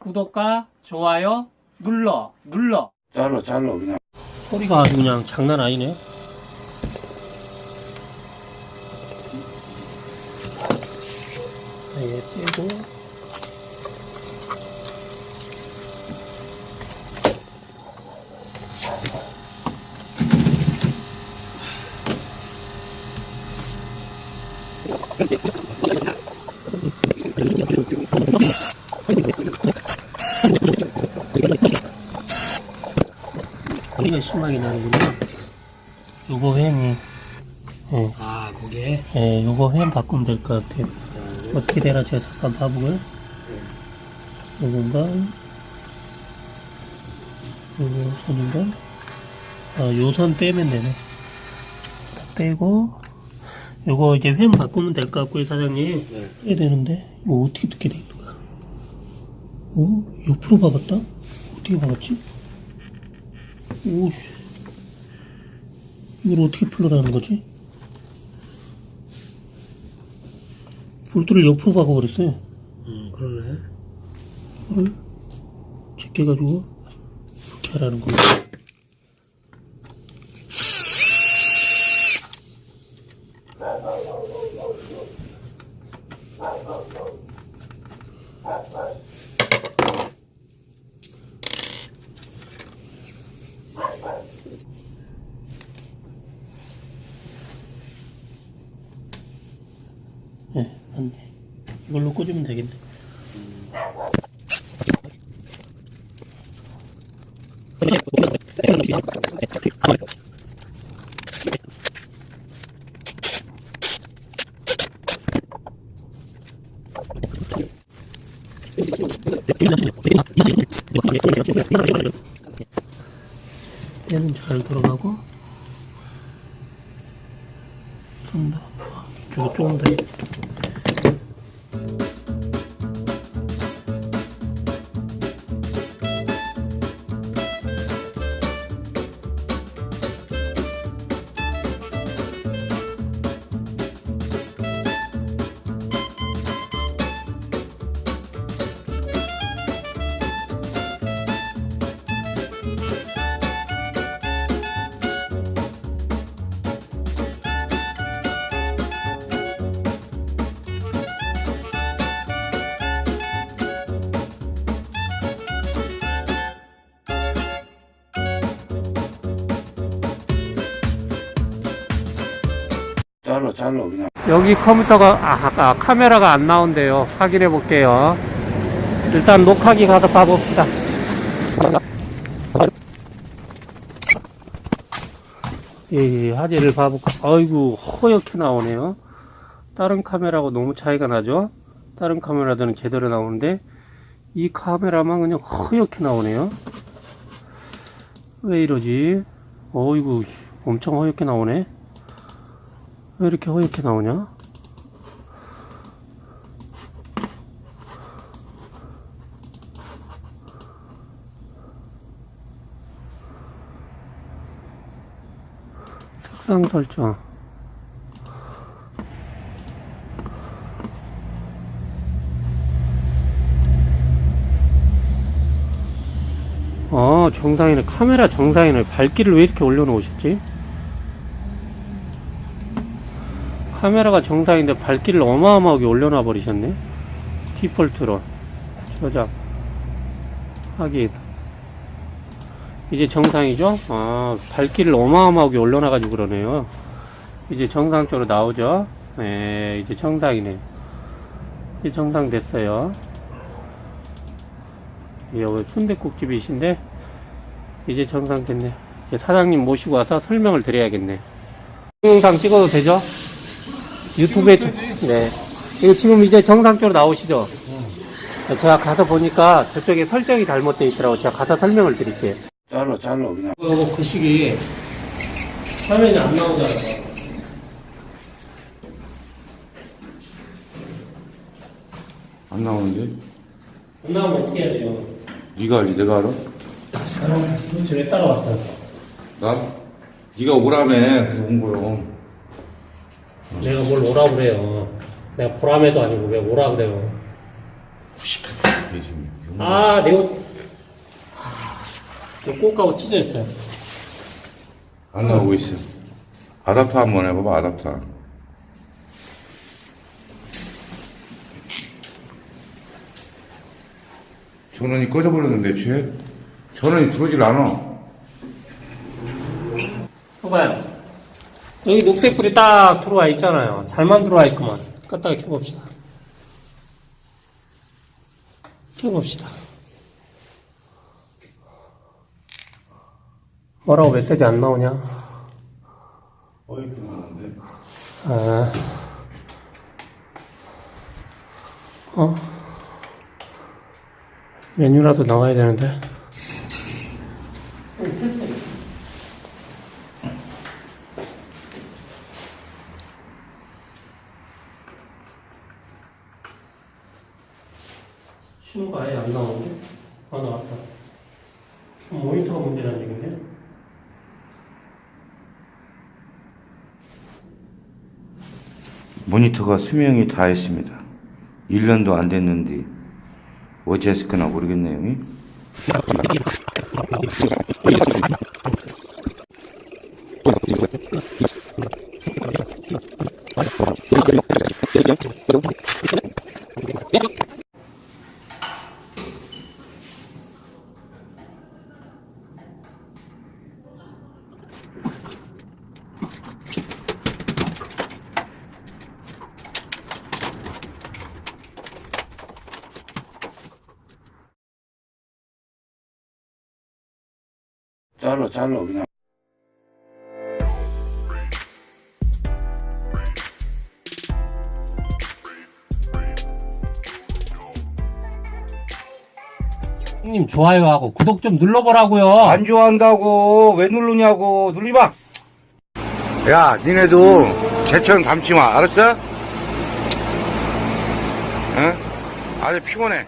구독과 좋아요 눌러 눌러. 잘라 잘라 그냥. 소리가 아주 그냥 장난 아니네. 아예 빼고 심하게 나는구나 요거 횡이 예, 아, 그게? 예, 요거 횡 바꾸면 될 것 같아요. 어떻게 되나 제가 잠깐 봐보고요. 요건가? 요거 선인가? 아, 요선 빼면 되네. 다 빼고 요거 이제 횡 바꾸면 될 것 같고요 사장님. 네. 해야 되는데. 이거 어떻게 듣게 돼 있는 거야? 오 옆으로 박았다? 어떻게 박았지? 오 이걸 어떻게 풀러라는 거지? 볼트를 옆으로 박아버렸어요. 음, 그러네. 이거를 제껴가지고 이렇게 하라는 거예요 네, 맞네. 이걸로 꽂으면 되겠네. 얘는 잘 돌아가고 좀더 이쪽에 조금 더 잘라 잘라 그냥 여기 컴퓨터가 아, 아, 카메라가 안 나온대요. 확인해 볼게요. 일단 녹화기 가서 봐봅시다. 예, 화질을 봐볼까. 아이고 허옇게 나오네요. 다른 카메라하고 너무 차이가 나죠? 다른 카메라들은 제대로 나오는데 이 카메라만 그냥 허옇게 나오네요. 왜 이러지? 어이구 엄청 허옇게 나오네. 왜 이렇게 허옇게 나오냐? 색상 설정 어 정상이네 카메라 정상이네 밝기를 왜 이렇게 올려놓으셨지? 카메라가 정상인데 밝기를 어마어마하게 올려놔 버리셨네. 디폴트로. 저장 확인 이제 정상이죠? 아 밝기를 어마어마하게 올려놔 가지고 그러네요. 이제 정상적으로 나오죠? 네 이제 정상이네. 이제 정상 됐어요. 여기 순대국집이신데? 이제 정상 됐네. 사장님 모시고 와서 설명을 드려야겠네. 동영상 찍어도 되죠? 유튜브에 좀- 네. 이거 지금 이제 정상적으로 나오시죠? 제가 가서 보니까 저쪽에 설정이 잘못되어 있더라고. 제가 가서 설명을 드릴게요. 잘라 잘라 그냥 이거 그 시기 화면이 안 나오잖아. 안 나오는데 안 나오면 어떻게 해야 돼요? 네가 알지 내가 알아? 아, 도대체 왜 따라왔어요? 나? 네가 오라며 그래서 온 거요 내가 뭘 오라 그래요. 내가 보라매도 아니고 왜 오라 그래요. 용- 아, 내 옷. 내 꽃가고 찢어졌어요. 안 나오고 있어. 아답터 한번 해봐봐, 아답터. 전원이 꺼져버렸는데, 죄? 전원이 들어오질 않아. 봐봐요. 여기 녹색 불이 딱 들어와 있잖아요. 잘만 들어와 있구만. 껐다가 켜봅시다. 켜봅시다. 뭐라고 메시지 안 나오냐? 어, 이렇게 나오는데. 아. 어? 메뉴라도 나와야 되는데. 신호가 아예 안 나오는데? 아, 나왔다. 모니터가 문제라는 얘기인데? 모니터가 수명이 다 했습니다. 1년도 안 됐는데, 어찌 했을거나 모르겠네요. 잘라, 잘라, 그냥. 형님 좋아요하고 구독 좀 눌러보라고요. 안 좋아한다고 왜 누르냐고 누르지 마. 야, 니네도 개처럼 담지 마, 알았어? 응? 아주 피곤해.